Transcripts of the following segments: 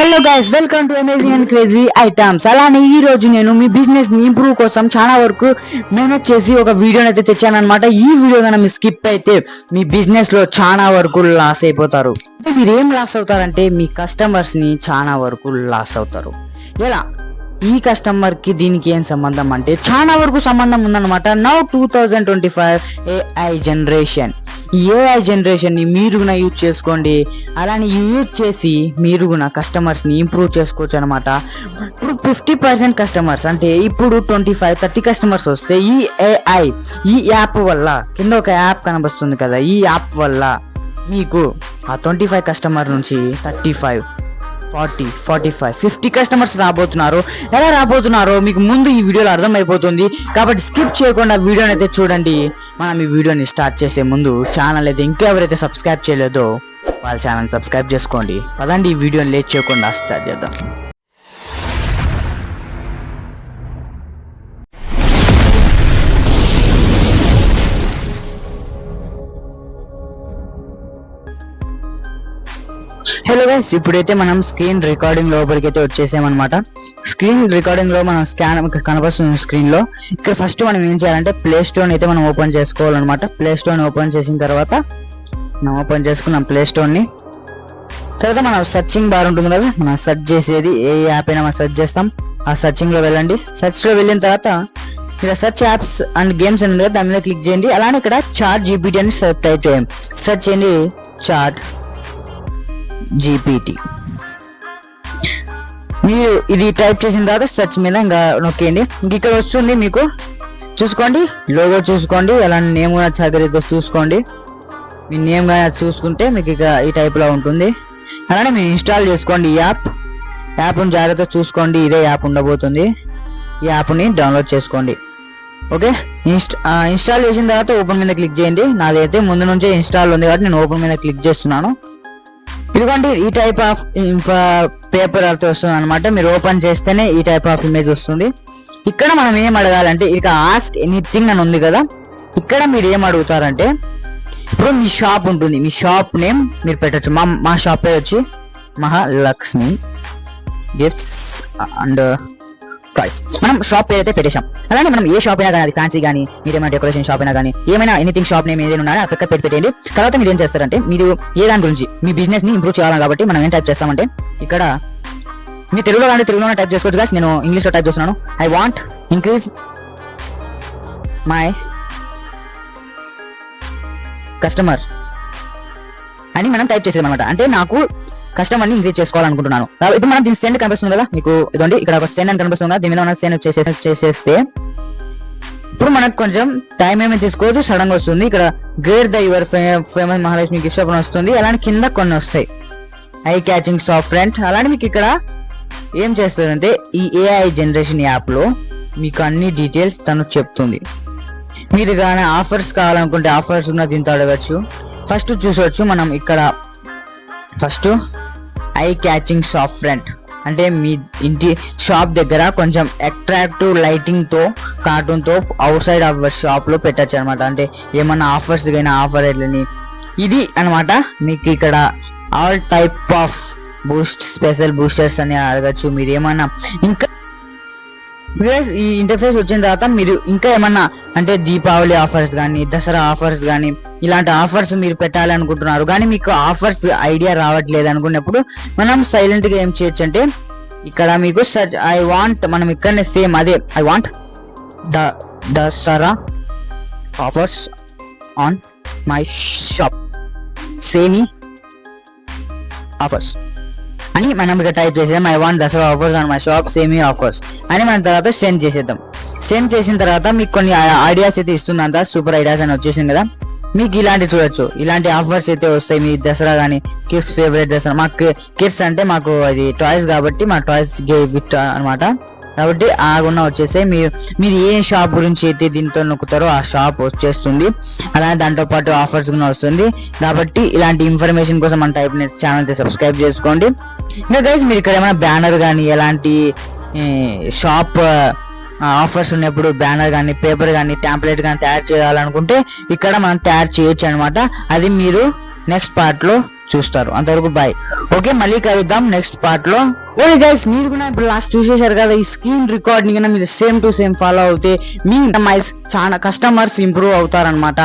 Hello guys welcome to amazing and crazy items అలానే ఈ రోజు నేను మీ బిజినెస్ని ఇంప్రూవ్ కోసం చాలా వరకు మేనేజ్ చేసి ఒక వీడియోని అయితే తెచ్చాను అనమాట ఈ వీడియో కనుక మీ స్కిప్ అయితే మీ బిజినెస్లో చాలా వరకు లాస్ అయిపోతారు. అంటే మీరు ఏం లాస్ అవుతారంటే మీ కస్టమర్స్ని చాలా వరకు లాస్ అవుతారు. ఎలా? ఈ కస్టమర్కి దీనికి ఏం సంబంధం అంటే చాలా వరకు సంబంధం ఉందన్నమాట. Now two thousand twenty five AI generation ఈ ఏఐ జనరేషన్ని మీరు కూడా యూజ్ చేసుకోండి. అలానే యూజ్ చేసి మీరు కూడా కస్టమర్స్ని ఇంప్రూవ్ చేసుకోవచ్చు అనమాట ఇప్పుడు ఫిఫ్టీ పర్సెంట్ కస్టమర్స్ అంటే ఇప్పుడు ట్వంటీ ఫైవ్ థర్టీ కస్టమర్స్ వస్తే ఈ ఏఐ ఈ యాప్ వల్ల కింద ఒక యాప్ కనిపిస్తుంది కదా ఈ యాప్ వల్ల మీకు ఆ ట్వంటీ ఫైవ్ కస్టమర్ నుంచి thirty five forty forty five fifty customers రాబోతున్నారు. ఎలా రాబోతున్నారో? మీకు ముందు ఈ వీడియోలో అర్థమైపోతుంది. కాబట్టి స్కిప్ చేయకుండా వీడియోని అయితే చూడండి. మనం ఈ వీడియోని స్టార్ట్ చేసే ముందు ఛానల్ అయితే ఇంకా ఎవరైతే సబ్స్క్రైబ్ చేయలేదో వాళ్ళ ఛానల్ సబ్స్క్రైబ్ చేసుకోండి. పదండి ఈ వీడియోని లేట్ చేయకుండా స్టార్ట్ చేద్దాం. హలో గైస్ ఇప్పుడైతే మనం స్క్రీన్ రికార్డింగ్ లోపలికి అయితే వచ్చేసామన్నమాట. స్క్రీన్ రికార్డింగ్లో మనం స్కాన్ కనపడుతుంది స్క్రీన్లో. ఇక్కడ ఫస్ట్ మనం ఏం చేయాలంటే ప్లే స్టోర్ అయితే మనం ఓపెన్ చేసుకోవాలన్నమాట. ప్లే స్టోర్ ఓపెన్ చేసిన తర్వాత మనం ఓపెన్ చేసుకున్నాం ప్లే స్టోర్ని. తర్వాత మనం సర్చింగ్ బార్ ఉంటుంది కదా మనం సెర్చ్ చేసేది ఏ యాప్ అయినా మనం సెర్చ్ చేస్తాం. ఆ సర్చింగ్లో వెళ్ళండి. సెర్చ్లో వెళ్ళిన తర్వాత ఇక్కడ సెర్చ్ యాప్స్ అండ్ గేమ్స్ ఉంది కదా దాని మీద క్లిక్ చేయండి. అలానే ఇక్కడ చాట్ జీపీటీ అని టైప్ చేయండి. సెర్చ్ చేయండి చాట్ జీపీటీ మీరు ఇది టైప్ చేసిన తర్వాత సెర్చ్ మీద ఇంకా నొక్కేయండి. ఇంక ఇక్కడ వస్తుంది మీకు. చూసుకోండి. లోగో చూసుకోండి. అలాంటి నేమ్ కూడా జాగ్రత్తగా చూసుకోండి. మీ నేమ్ కానీ చూసుకుంటే మీకు ఇక ఈ టైప్లో ఉంటుంది. అలానే మీరు ఇన్స్టాల్ చేసుకోండి ఈ యాప్ యాప్ను జాగ్రత్తగా చూసుకోండి. ఇదే యాప్ ఉండబోతుంది. ఈ యాప్ని డౌన్లోడ్ చేసుకోండి. ఓకే ఇన్స్టా ఇన్స్టాల్ చేసిన తర్వాత ఓపెన్ మీద క్లిక్ చేయండి. నాదైతే ముందు నుంచే ఇన్స్టాల్ ఉంది కాబట్టి నేను ఓపెన్ మీద క్లిక్ చేస్తున్నాను. ఇదిగోండి ఈ టైప్ ఆఫ్ పేపర్ అయితే వస్తుంది అనమాట మీరు ఓపెన్ చేస్తేనే ఈ టైప్ ఆఫ్ ఇమేజ్ వస్తుంది. ఇక్కడ మనం ఏం అడగాలంటే ఇక ఆస్క్ ఎనీథింగ్ అని ఉంది కదా. ఇక్కడ మీరు ఏం అడుగుతారంటే ఇప్పుడు మీ షాప్ ఉంటుంది. మీ షాప్ నేమ్ మీరు పెట్టచ్చు. మా మా షాప్ పేరు వచ్చి మహాలక్ష్మి. గిఫ్ట్స్ అండ్ ప్రైస్ మనం షాప్ పేరు అయితే పెట్టేశాం అలానే మనం ఏ షాప్ అయినా కానీ అది ఫ్యాన్సీ కానీ మీరు డెకరేషన్ షాప్ అయినా కానీ ఏమైనా ఎనీథింగ్ షాప్ నేమ్ ఏదైనా ఉన్నా అక్కడ పెట్టి పెట్టేయండి. తర్వాత మీరు ఏం చేస్తారంటే మీరు ఏ దాని గురించి మీ బిజినెస్ని ఇంప్రూవ్ చేయాలి కాబట్టి మనం ఏం టైప్ చేస్తామంటే ఇక్కడ మీ తెలుగులో కానీ తెలుగులోనే టైప్ చేసుకోవచ్చు కానీ నేను ఇంగ్లీష్లో టైప్ చేస్తున్నాను. I want increase my customer అని మనం టైప్ చేసేది అనమాట అంటే నాకు కస్టమర్ని ఇంక్రీజ్ చేసుకోవాలనుకుంటున్నాను ఇప్పుడు మనం దీని సెండ్ కనిపిస్తుంది కదా మీకు ఇదండి ఇక్కడ ఒక సెండ్ అని కనిపిస్తుంది కదా దీని మీద సెండ్ చేసేస్తే ఇప్పుడు మనకు కొంచెం టైం ఏమీ తీసుకోవచ్చు సడన్గా వస్తుంది. ఇక్కడ great the your famous Mahalakshmi gift shop వస్తుంది. అలానే కింద కొన్ని వస్తాయి. ఐ క్యాచింగ్ సాఫ్ట్ ఫ్రెండ్ అలానే మీకు ఇక్కడ ఏం చేస్తుందంటే ఈ ఏఐ జనరేషన్ యాప్లో మీకు అన్ని డీటెయిల్స్ తను చెప్తుంది. మీరు కానీ ఆఫర్స్ కావాలనుకుంటే ఆఫర్స్ ఉన్న దీంతో అడగచ్చు. ఫస్ట్ చూసవచ్చు మనం ఇక్కడ first eye catching shop front అంటే మీ ఇంటి షాప్ దగ్గర కొంచెం అట్రాక్టివ్ లైటింగ్తో కార్టూన్తో అవుట్ సైడ్ ఆఫ్ షాప్లో పెట్టచ్చు అనమాట అంటే ఏమన్నా ఆఫర్స్ కానీ ఆఫర్ ఎట్లని. ఇది అన్నమాట మీకు ఇక్కడ all type of boost special boosters అని అడగచ్చు. మీరు ఏమన్నా ఇంకా Guys, ఈ ఇంటర్ఫేస్ వచ్చిన తర్వాత మీరు ఇంకా ఏమన్నా అంటే దీపావళి ఆఫర్స్ కానీ దసరా ఆఫర్స్ కానీ ఇలాంటి ఆఫర్స్ మీరు పెట్టాలనుకుంటున్నారు. కానీ మీకు ఆఫర్స్ ఐడియా రావట్లేదు అనుకున్నప్పుడు మనం సైలెంట్గా ఏం చేయొచ్చు అంటే ఇక్కడ మీకు సర్చ్ ఐ వాంట్ మనం ఇక్కడనే సేమ్ అదే I want the Dasara offers on my shop semi offers అని మనం ఇక్కడ టైప్ చేసేద్దాం. I want Dasara offers on my shop semi offers అని మన తర్వాత సెండ్ చేసేద్దాం. సెండ్ చేసిన తర్వాత మీకు కొన్ని ఐడియాస్ అయితే ఇస్తుందంత సూపర్ ఐడియాస్ అని వచ్చేసింది కదా. మీకు ఇలాంటి చూడొచ్చు. ఇలాంటి ఆఫర్స్ అయితే వస్తాయి. మీ దసరా కానీ కిడ్స్ ఫేవరెట్ దసరా. మాకు కిడ్స్ అంటే మాకు అది టాయ్స్ కాబట్టి మా టాయ్స్ గిఫ్ట్ అన్నమాట కాబట్టి ఆగున్న వచ్చేసి మీరు మీరు ఏ షాప్ గురించి అయితే దీంతో నొక్కుతారో ఆ షాప్ వచ్చేస్తుంది. అలానే దాంతో పాటు ఆఫర్స్ కూడా వస్తుంది. కాబట్టి ఇలాంటి ఇన్ఫర్మేషన్ కోసం మన టైప్ ఛానల్ సబ్స్క్రైబ్ చేసుకోండి. ఇంకా గైస్ మీరు ఇక్కడ ఏమైనా బ్యానర్ కానీ ఎలాంటి షాప్ ఆఫర్స్ ఉన్నప్పుడు బ్యానర్ కానీ పేపర్ కానీ ట్యాంప్లెట్ కానీ తయారు చేయాలనుకుంటే ఇక్కడ మనం తయారు చేయొచ్చు అనమాట అది మీరు నెక్స్ట్ పార్ట్లో చూస్తారు. అంతవరకు బాయ్ ఓకే మళ్ళీ కలుద్దాం నెక్స్ట్ పార్ట్లో. ఓకే గైస్ మీరు కూడా ఇప్పుడు లాస్ట్ చూసేశారు కదా ఈ స్క్రీన్ రికార్డ్ని మీరు సేమ్ టు సేమ్ ఫాలో అవుతే మీ కస్టమైజ్ చాలా కస్టమర్స్ ఇంప్రూవ్ అవుతారనమాట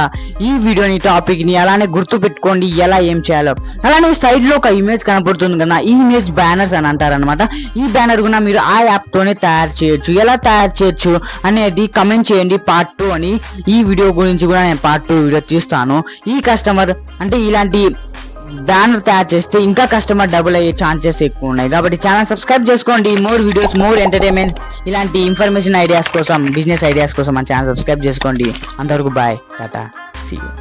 ఈ వీడియోని టాపిక్ని అలానే గుర్తు పెట్టుకోండి ఎలా ఏం చేయాలో. అలానే సైడ్లో ఒక ఇమేజ్ కనపడుతుంది కదా ఈ ఇమేజ్ బ్యానర్స్ అని అంటారనమాట ఈ బ్యానర్ కూడా మీరు ఆ యాప్ తోనే తయారు చేయొచ్చు. ఎలా తయారు చేయొచ్చు అనేది కమెంట్ చేయండి పార్ట్ టూ అని. ఈ వీడియో గురించి కూడా నేను పార్ట్ టూ వీడియో తీస్తాను. ఈ కస్టమర్ అంటే ఇలాంటి బ్యానర్ తయారు చేస్తే ఇంకా కస్టమర్ డబుల్ అయ్యే ఛాన్సెస్ ఎక్కువ ఉన్నాయి. కాబట్టి ఛానల్ సబ్స్క్రైబ్ చేసుకోండి. మోర్ వీడియోస్ మోర్ ఎంటర్టైన్మెంట్ ఇలాంటి ఇన్ఫర్మేషన్ ఐడియాస్ కోసం బిజినెస్ ఐడియాస్ కోసం మన ఛానల్ సబ్స్క్రైబ్ చేసుకోండి. అంతవరకు బాయ్ టాటా సీ